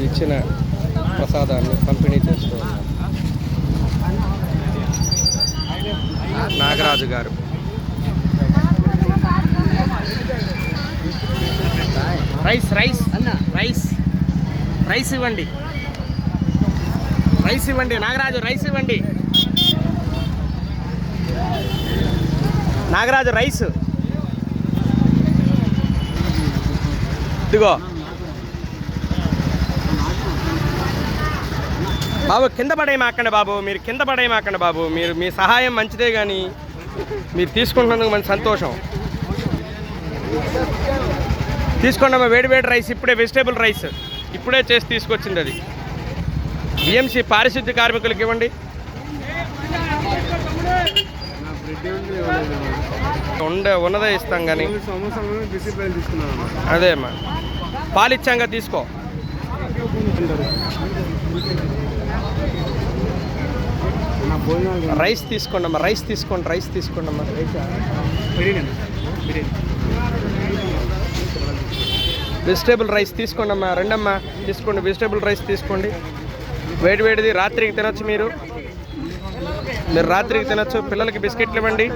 ఈరోజు ఇచ్చిన ప్రసాదాన్ని పంపిణీ చేస్తూ నాగరాజు గారు. Rice rice rice. రైస్ ఇవ్వండి. రైస్ ఇవ్వండి నాగరాజు రైస్ ఇవ్వండి. నాగరాజు రైస్. ఇదిగో. బాబు కింద పడేయమాకండి బాబు మీరు కింద పడేయమాకండి బాబు మీరు మీ సహాయం మంచిదే కానీ మీరు తీసుకుంటున్నందుకు మంచి సంతోషం. తీసుకోండి వేడి వేడి రైస్ ఇప్పుడే వెజిటేబుల్ రైస్ ఇప్పుడే చేసి తీసుకొచ్చింది అది. బిఎంసి పారిశుద్ధ్య కార్మికులకు ఇవ్వండి. ఉండే ఉన్నదే ఇస్తాం కానీ అదే అమ్మా. పాలిచ్చాంగా తీసుకో. రైస్ తీసుకోండి అమ్మా రైస్ తీసుకోండి రైస్ తీసుకోండి అమ్మా. బిర్యానీ వెజిటేబుల్ రైస్ తీసుకోండి అమ్మా రెండమ్మా తీసుకోండి వెజిటేబుల్ రైస్ తీసుకోండి. వేడి వేడిది రాత్రికి తినొచ్చు మీరు. మీరు రాత్రికి తినొచ్చు పిల్లలకి బిస్కెట్లు ఇవ్వండి.